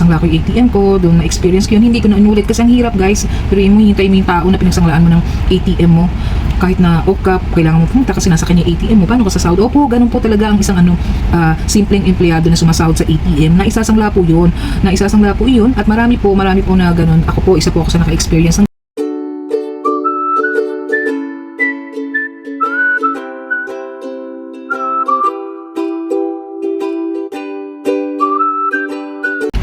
isasangla ko yung ATM ko, doon na-experience ko yun, hindi ko na inulit kasi ang hirap guys, pero mo hintay mo yung tao na pinagsanglaan mo ng ATM mo, kahit na okap, kailangan mo pumunta kasi nasa kanya ATM mo, paano ka sasahod? Opo, ganun po talaga ang isang ano, ah, simpleng empleyado na sumasahod sa ATM, na isasangla po yun, na isasangla po yun, at marami po, marami po na ganun, ako po, isa po ako sa naka-experience. ng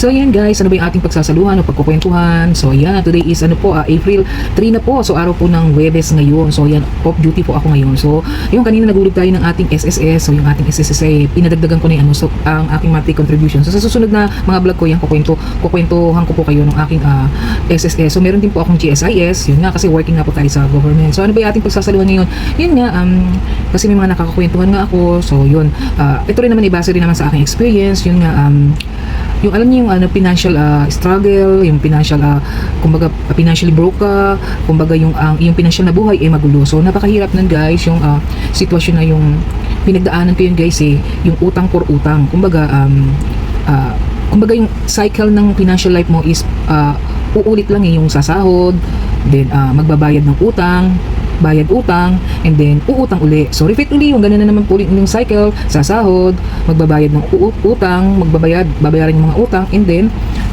So yan guys, ano ba yung ating pagsasaluhan o pagkukwentuhan? So yan, today is ano po, ah, April 3 na po. So araw po ng Webes ngayon. So yan, off duty po ako ngayon. So yung kanina nagulog tayo ng ating SSS. So yung ating SSS ay pinadagdagan ko na yung ano, so, ang aking monthly contribution. So sa susunod na mga vlog ko yan, kukwento, kukwentuhan ko po kayo ng aking ah, SSS. So meron din po akong GSIS. Yun nga, kasi working nga po tayo sa government. So ano ba yung ating pagsasaluhan ngayon? Yun nga, um, kasi may mga nakakakwentuhan nga ako. So yun, ah, ito rin naman ibase rin naman sa aking experience. Yun nga, um, yung alam niyo yung ano financial ah, struggle, yung financial ah, kumbaga financially broke ka, kumbaga yung ang yung financial na buhay ay magulo. So napakahirap nun guys, yung ah, sitwasyon na yung pinagdaanan ko yun guys eh, yung utang for utang. Kumbaga um ah, kumbaga yung cycle ng financial life mo is ah, uulit lang eh yung sasahod, then ah, magbabayad ng utang, bayad utang, and then uutang uli. So, repeat uli yung ganun na naman po ulit yung cycle, sasahod, magbabayad ng utang, magbabayad, babayaran yung mga utang, and then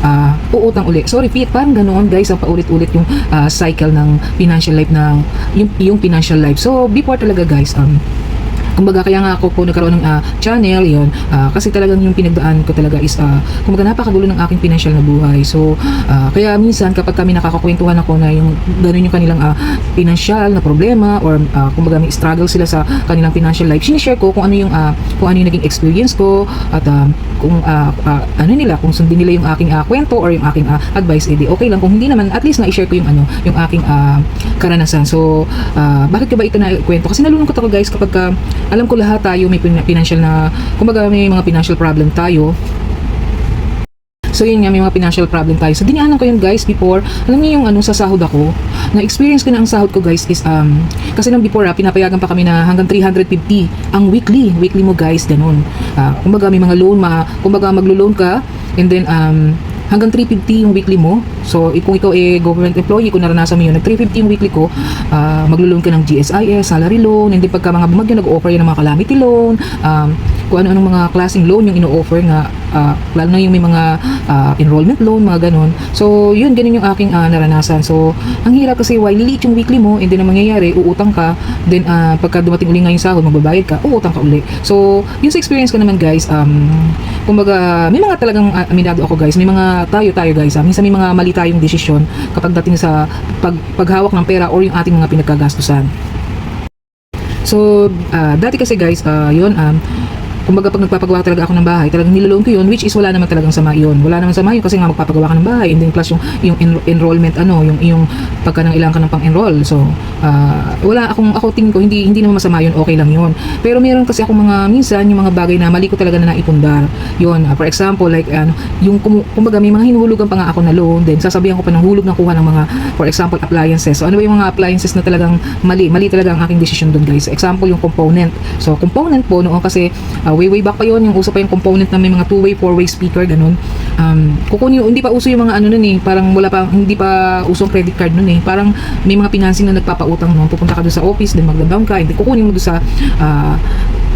uh, uutang uli. So, repeat, parang ganoon guys, ang paulit-ulit yung ah, cycle ng financial life ng, yung, yung financial life. So, before talaga guys, um, kumbaga kaya nga ako po nagkaroon ng ah, channel yon ah, kasi talagang yung pinagdaan ko talaga is uh, kumbaga napakagulo ng aking financial na buhay. So ah, kaya minsan kapag kami nakakakwentuhan ako na yung ganun yung kanilang ah, financial na problema or ah, kumbaga may struggle sila sa kanilang financial life sinishare ko kung ano yung ah, kung ano yung naging experience ko at ah, kung ah, ah, ano nila kung sundin nila yung aking ah, kwento or yung aking ah, advice edi okay lang. Kung hindi naman at least na i-share ko yung ano yung aking ah, karanasan. So ah, bakit ko ba ito na kwento kasi nalulungkot ako guys kapag ka, alam ko lahat tayo may pin- financial na kumbaga may mga financial problem tayo So yun nga, may mga financial problem tayo. So dinaanan ko yun guys before. Alam niyo yung ano, sa sahod ako. Na-experience ko na ang sahod ko guys is, um, kasi nung before ah, pinapayagan pa kami na hanggang 350 ang weekly. Weekly mo guys, ganun. Ah, kumbaga may mga loan, ma, kumbaga maglo-loan ka and then um, hanggang 350 yung weekly mo. So, kung ikaw eh government employee, kung naranasan mo yun, nag 350 yung weekly ko, ah, maglo-loan ka ng GSIS, salary loan, hindi pagka mga bumagyo, nag-offer yun ng mga calamity loan, um, kung ano-anong mga klaseng loan yung ino-offer nga, ah, lalo na yung may mga ah, enrollment loan, mga ganun. So, yun, ganun yung aking ah, naranasan. So, ang hirap kasi, while liliit yung weekly mo, and then ang mangyayari, uutang ka, then ah, pagka dumating uli nga yung sahod, magbabayad ka, uutang ka uli. So, yun sa experience ko naman guys, um, kumbaga, may mga talagang ah, aminado ako guys, may mga tayo tayo guys, ah, minsan may mga mali tayong desisyon kapag dating sa pag, paghawak ng pera or yung ating mga pinagkagastusan. So, ah, dati kasi guys, ah, yun, um, kumbaga pag nagpapagawa talaga ako ng bahay, talagang niloloan ko yun, which is wala naman talagang sama yun. Wala naman sama yun kasi nga magpapagawa ka ng bahay, and then plus yung, yung enro- enrollment, ano, yung, yung pagka nang ilang ka ng pang-enroll. So, ah, wala akong, ako tingin ko, hindi, hindi naman masama yun, okay lang yun. Pero meron kasi akong mga, minsan, yung mga bagay na mali ko talaga na naipundar. Yun, ah, for example, like, ano, yung, kum- kumbaga may mga hinuhulugan pa nga ako na loan, then sasabihan ko pa ng hulog na kuha ng mga, for example, appliances. So, ano ba yung mga appliances na talagang mali? Mali talaga ang aking decision doon, guys. Example, yung component. So, component po, noon kasi, ah, way, way back pa yun, yung uso pa yung component na may mga two-way, four-way speaker, ganun. Um, kukunin, hindi pa uso yung mga ano nun eh, parang wala pa, hindi pa uso ang credit card nun eh. Parang may mga financing na nagpapautang noon. Pupunta ka doon sa office, then magda-down ka, then kukunin mo doon sa, ah,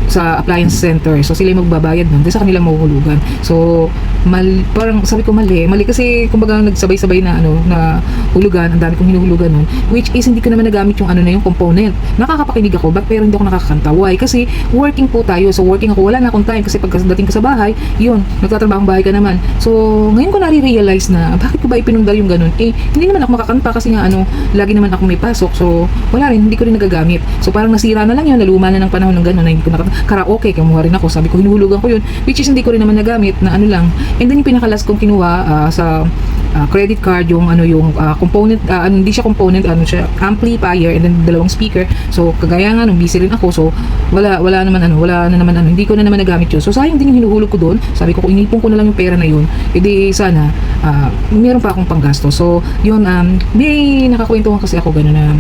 sa appliance center. So sila yung magbabayad nun, sa kanila mahuhulugan. So mal parang sabi ko mali, mali kasi kumbaga nagsabay-sabay na ano na hulugan, ang dami kong hinuhulugan nun, which is hindi ko naman nagamit yung ano na yung component. Nakakapakinig ako, but pero hindi ako nakakanta. Why? Kasi working po tayo. So working ako, wala na akong time kasi pagdating ko sa bahay, yun, nagtatrabaho bahay ka naman. So ngayon ko nare-realize na bakit ko ba ipinundar yung ganun? Eh, hindi naman ako makakanta kasi nga ano, lagi naman ako may pasok. So wala rin, hindi ko rin nagagamit. So parang nasira na lang yun, naluma na ng panahon ng ganun na hindi ko nakakanta. Karaoke, kumuha rin ako. Sabi ko, hinuhulugan ko yun, which is hindi ko rin naman nagamit na ano lang. And then yung pinakalas kong kinuha ah, sa ah, credit card, yung ano yung ah, component, ah, ano, hindi siya component, ano siya, amplifier and then dalawang speaker. So, kagaya nga nung busy rin ako, so wala wala naman ano, wala na naman ano, hindi ko na naman nagamit yun. So, sayang din yung hinuhulog ko doon. Sabi ko, kung inipon ko na lang yung pera na yun, edi sana ah, meron pa akong panggasto. So, yun, um, may nakakwentuhan kasi ako gano'n na,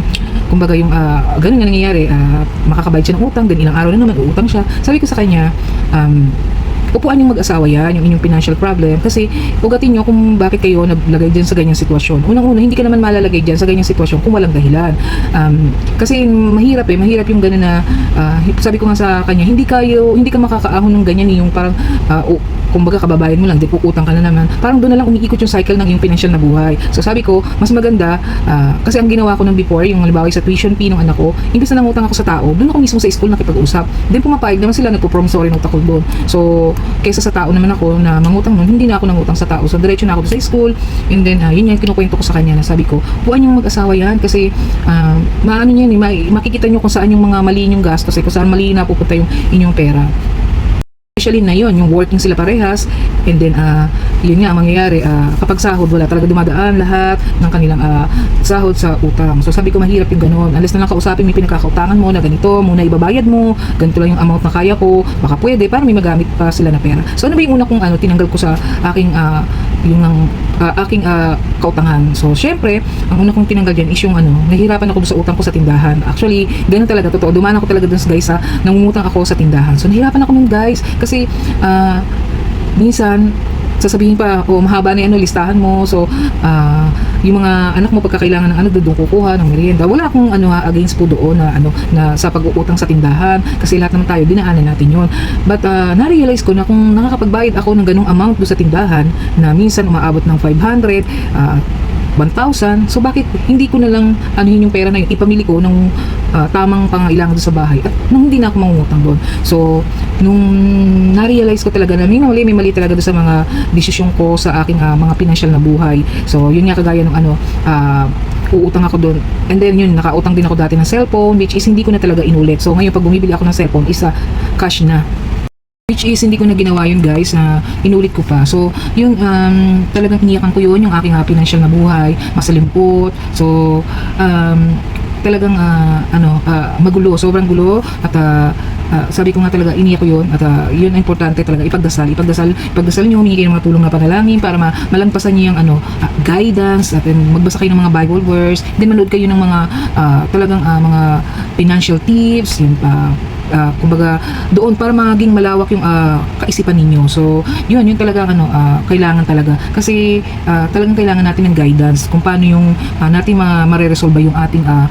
kumbaga yung, ah, ganun nga nangyayari, ah, makakabayad siya ng utang, then ilang araw na naman, uutang siya. Sabi ko sa kanya, um, upuan yung mag-asawa yan, yung inyong financial problem. Kasi, ugatin nyo kung bakit kayo naglagay dyan sa ganyang sitwasyon. Unang-una, hindi ka naman malalagay dyan sa ganyang sitwasyon kung walang dahilan. Um, kasi mahirap eh, mahirap yung gano'n na, ah, sabi ko nga sa kanya, hindi kayo, hindi ka makakaahon ng ganyan eh, yung parang, ah, o- kumbaga kababayan mo lang, di utang ka na naman. Parang doon na lang umiikot yung cycle ng iyong financial na buhay. So sabi ko, mas maganda, ah, kasi ang ginawa ko ng before, yung halimbawa sa tuition fee ng anak ko, imbes na nangutang ako sa tao, doon ako mismo sa school nakipag-usap. Then pumapayag naman sila, nagpo-promissory ng takol doon. So, kaysa sa tao naman ako na mangutang noon, hindi na ako nangutang sa tao. So, diretso na ako sa school. And then, ah, yun yung kinukwento ko sa kanya na sabi ko, buwan yung mag-asawa yan kasi ah, maano yan, eh, ma- makikita nyo kung saan yung mga mali yung gastos, eh, kung saan mali na pupunta yung inyong pera especially na yon yung working sila parehas. And then ah yun nga ang mangyayari ah, kapag sahod wala talaga dumadaan lahat ng kanilang ah, sahod sa utang. So sabi ko mahirap yung ganun. Unless na lang kausapin may pinagkakautangan mo na ganito muna ibabayad mo ganito lang yung amount na kaya ko. Baka pwede para may magamit pa sila na pera. So ano ba yung una kong ano tinanggal ko sa aking ah, yung ng ah, aking ah, kautangan so syempre ang una kong tinanggal dyan is yung ano nahihirapan ako sa utang ko sa tindahan. Actually ganun talaga totoo. Dumaan ako talaga dun sa guys sa nangungutang ako sa tindahan. So nahihirapan ako nun guys. Kasi ah minsan sasabihin pa, oh, mahaba na yan, oh, listahan mo. So, ah, yung mga anak mo pagkakailangan ng ano, doon kukuha ng merienda. Wala akong ano ha, against po doon na ano na sa pag-uutang sa tindahan kasi lahat naman tayo dinaanan natin yon. But ah, na-realize ko na kung nakakapagbayad ako ng ganung amount doon sa tindahan na minsan umaabot ng 500, ah, 1,000. So bakit hindi ko na lang anuhin yung pera na yun, ipamili ko ng ah, tamang pangailangan sa bahay at nang hindi na ako mangungutang doon. So nung na-realize ko talaga na may mali, may mali talaga doon sa mga desisyon ko sa aking ah, mga financial na buhay. So yun nga kagaya ng ano, ah, uutang ako doon. And then yun, nakautang din ako dati ng cellphone which is hindi ko na talaga inulit. So ngayon pag bumibili ako ng cellphone, isa cash na. Which is hindi ko na ginawa yun guys na inulit ko pa. So yun um, talagang iniyakan ko yun yung aking uh, financial na buhay, masalimpot. So um, talagang ah, ano ah, magulo, sobrang gulo at ah, ah, sabi ko nga talaga iniyak ko yun at ah, yun ang importante talaga ipagdasal, ipagdasal, ipagdasal niyo humingi kayo ng mga tulong na panalangin para ma malagpasan niyo yung ano ah, guidance at then magbasa kayo ng mga Bible verse, then manood kayo ng mga ah, talagang ah, mga financial tips, yun pa ah, kumbaga doon para maging malawak yung ah, kaisipan ninyo. So, yun, yun talaga ano, ah, kailangan talaga. Kasi ah, talagang kailangan natin ng guidance kung paano yung ah, natin ma mareresolve yung ating ah,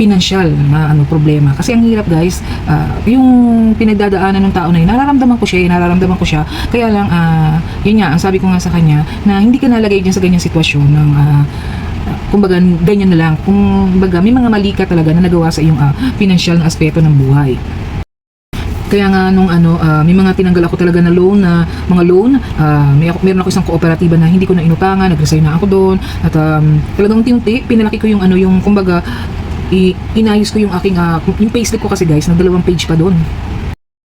financial na ano problema kasi ang hirap guys ah, yung pinagdadaanan ng tao na yun nararamdaman ko siya eh, nararamdaman ko siya kaya lang ah, yun nga ang sabi ko nga sa kanya na hindi ka nalagay dyan sa ganyang sitwasyon ng ah, kumbaga ganyan na lang kung baga may mga mali ka talaga na nagawa sa iyong ah, financial na aspeto ng buhay kaya nga nung ano, ah, may mga tinanggal ako talaga na loan na mga loan. ah, may ako, meron ako isang kooperatiba na hindi ko na inutangan, nag-resign na ako doon. At um, talagang unti-unti, pinalaki ko yung ano, yung kumbaga, i- inayos ko yung aking, ah, yung payslip ko kasi guys, nagdalawang page pa doon.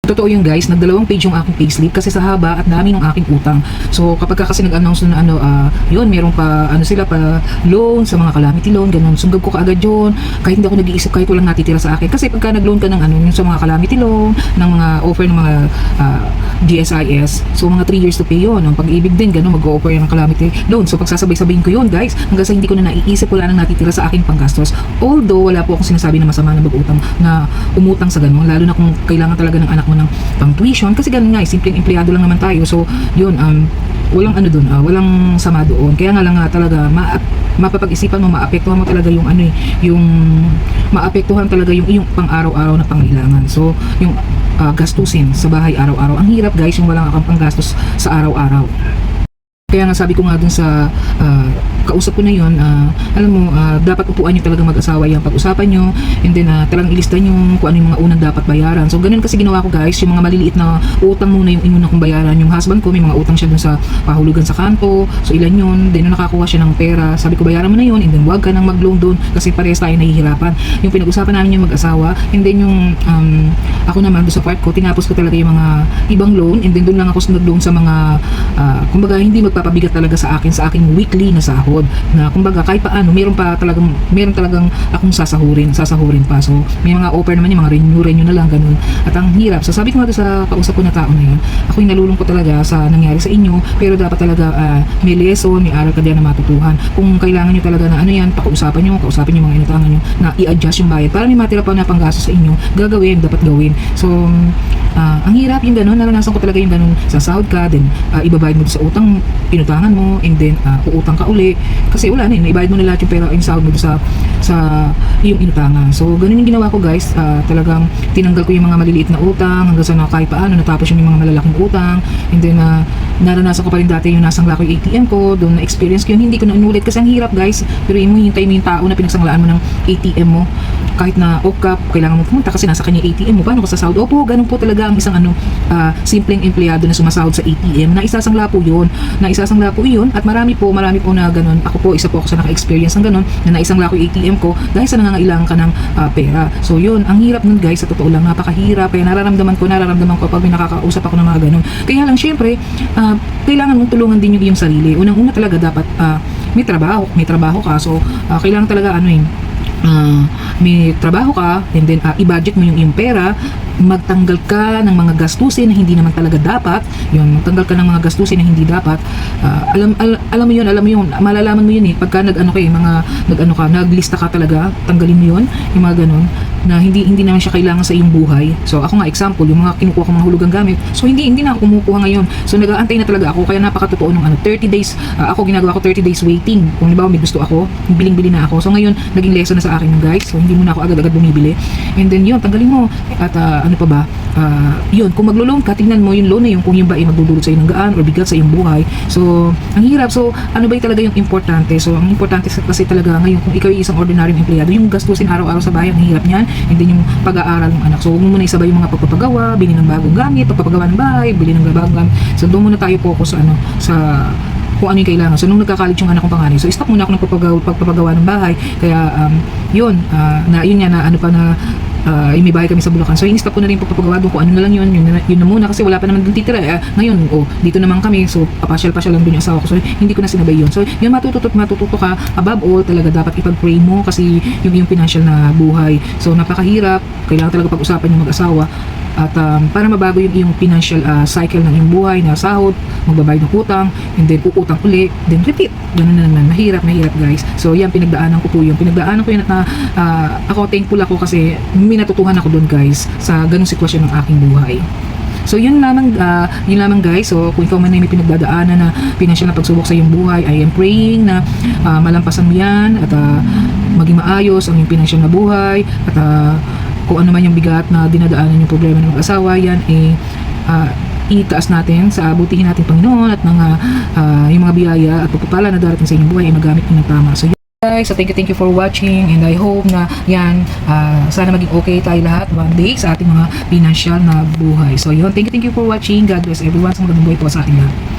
Totoo yung guys, nagdalawang page yung aking payslip kasi sa haba at dami ng aking utang. So kapag ka kasi nag-announce na ano, ah, yun, meron pa, ano sila pa, loan sa mga calamity loan, ganun. Sunggab ko kaagad yun. Kahit hindi ako nag-iisip, kahit walang natitira sa akin. Kasi pagka nag-loan ka ng ano, yung sa mga calamity loan, ng mga offer ng mga ah, DSIS, so mga 3 years to pay yun. Ang pag-ibig din, ganun, mag-offer yung ng calamity loan. So pagsasabay-sabayin ko yun guys, hanggang sa hindi ko na naiisip, wala nang natitira sa aking panggastos. Although, wala po akong sinasabi na masama na mag-utang, na umutang sa ganun. Lalo na kung kailangan talaga ng anak mo ng pang tuition kasi ganun nga, eh, simpleng empleyado lang naman tayo. So, yun, um, walang ano doon, walang sama doon. Kaya nga lang nga talaga, ma mapapag-isipan mo, maapektuhan mo talaga yung ano eh, yung maapektuhan talaga yung iyong pang-araw-araw na pangailangan. So, yung ah, gastusin sa bahay araw-araw. Ang hirap guys, yung walang kang panggastos sa araw-araw. Kaya nga sabi ko nga dun sa ah, kausap ko na yon ah, alam mo, ah, dapat upuan nyo talaga mag-asawa yung pag-usapan nyo and then ah, talagang ilista nyo kung ano yung mga unang dapat bayaran. So ganun kasi ginawa ko guys, yung mga maliliit na utang muna yung inuna kong bayaran. Yung husband ko, may mga utang siya dun sa pahulugan sa kanto. So ilan yun, then nakakuha siya ng pera, sabi ko bayaran mo na yun and then wag ka nang mag-loan doon kasi parehas tayo nahihirapan. Yung pinag-usapan namin yung mag-asawa and then yung um, ako naman doon sa part ko, tinapos ko talaga yung mga ibang loan and then doon lang ako nag-loan sa mga ah, kumbaga hindi magpapabigat talaga sa akin sa aking weekly na sahod na kumbaga kahit paano meron pa talagang meron talagang akong sasahurin sasahurin pa. So may mga offer naman yung mga renew renew na lang ganun. At ang hirap so sabi ko nga sa kausap ko na tao na yun ako yung nalulungkot talaga sa nangyari sa inyo pero dapat talaga ah, may lesson may aral ka din na matutuhan. Kung kailangan nyo talaga na ano yan pakiusapan nyo kausapin nyo mga inutangan nyo na i-adjust yung bayad para may matira pa na panggastos sa inyo gagawin dapat gawin. So ah, ang hirap yung ganun naranasan ko talaga yung ganun sasahod ka then ah, ibabayad mo sa utang pinutangan mo and then ah, uutang ka uli. Kasi wala na eh naibayad mo na lahat yung pera yung sahod mo sa sa iyong inutangan so ganun yung ginawa ko guys. Ah, talagang tinanggal ko yung mga maliliit na utang hanggang sa na kahit paano natapos yung mga malalaking utang and then ah, naranasan ko pa rin dati yung nasangla ko yung ATM ko doon na experience ko yun. Hindi ko na inulit kasi ang hirap guys. Pero mo hintay mo yung tao na pinagsanglaan mo ng ATM mo kahit na okap kailangan mo pumunta kasi nasa kanya ATM mo. Paano ka sasahod opo ganun po talaga ang isang ano ah, simpleng empleyado na sumasahod sa ATM na isasangla po yun. Na isasangla po yun at marami po marami po na ganun. Ako po isa po ako sa naka-experience ng ganun na naisangla ko yung ATM ko dahil sa nangangailangan ka ng ah, pera. So yun ang hirap nun guys. Sa totoo lang napakahirap. Kaya nararamdaman ko nararamdaman ko pag may nakakausap ako ng mga ganun. Kaya lang syempre kailangan mong tulungan din yung iyong sarili. Unang una talaga dapat ah, may trabaho may trabaho ka. So ah, kailangan talaga ano yun ah, may trabaho ka and then ah, i-budget mo yung iyong pera. Magtanggal ka ng mga gastusin na hindi naman talaga dapat. Yun magtanggal ka ng mga gastusin na hindi dapat. Ah, alam al- alam mo yun alam mo yun malalaman mo yun eh. Pagka nag ano kayo mga nag ano ka naglista ka talaga tanggalin mo yun. Yung mga ganun na hindi hindi naman siya kailangan sa iyong buhay. So ako nga example yung mga kinukuha ko mga hulugang gamit so hindi hindi na ako kumukuha ngayon. So nag-aantay na talaga ako kaya napakatotoo nung ano 30 days ah, ako ginagawa ko 30 days waiting. Kung halimbawa may gusto ako biling-bili na ako. So ngayon naging lesson na sa akin yung guys. So hindi muna ako agad-agad bumibili. And then yun tanggalin mo. At ah, ano pa ba? Ah, yun kung maglo-loan ka tingnan mo yung loan na yun. Kung yung ba ay magdudulot sa ng gaan or bigat sa iyong buhay. So ang hirap. So ano ba talaga yung importante? So ang importante kasi talaga ngayon kung ikaw ay isang ordinaryong empleyado yung gastusin araw-araw sa bahay ang hirap niyan and then yung pag-aaral ng anak so huwag mo muna isabay yung mga pagpapagawa bili ng bagong gamit pagpapagawa ng bahay bili ng bagong gamit so doon muna tayo focus sa ano sa kung ano yung kailangan. So, nung nagka-college yung anak kong panganay, so, stop muna ako ng pagpapagawa, pagpapagawa ng bahay. Kaya, um, yun, ah, na, yun nga na, ano pa na, yung may bahay kami sa Bulacan. So, in-stop ko na rin pagpapagawa kung ano na lang yun, yun na, yun na muna kasi wala pa naman doon titira. Eh, ngayon, oh, dito naman kami, so, papasyal-pasyal lang doon yung asawa ko. So, hindi ko na sinabay yun. So, yun matututo at matututo ka, above all, talaga dapat ipag-pray mo kasi yung yung financial na buhay. So, napakahirap, kailangan talaga pag-usapan yung mag-asawa at um, para mabago yung iyong financial ah, cycle ng iyong buhay na sahod, magbabayad ng utang, and then uutang uli, then repeat. Ganun na naman. Mahirap, mahirap guys. So yan, pinagdaanan ko po yung pinagdaanan ko yun at na, ah, ako thankful ako kasi may ako doon guys sa ganung sitwasyon ng aking buhay. So yun lamang ah, yun lamang guys. So kung ikaw man ay may pinagdadaanan na financial na pagsubok sa iyong buhay, I am praying na ah, malampasan mo yan at ah, maging maayos ang iyong financial na buhay at ah, kung ano man yung bigat na dinadaanan yung problema ng mag-asawa, yan eh ah, itaas natin sa abutihin natin Panginoon at mga ah, yung mga biyaya at pagpapala na darating sa inyong buhay ay magamit nyo ng tama. So guys, so thank you thank you for watching and I hope na yan ah, sana maging okay tayo lahat one day sa ating mga financial na buhay. So yun, thank you thank you for watching. God bless everyone. Sa magandang buhay po sa ating lahat.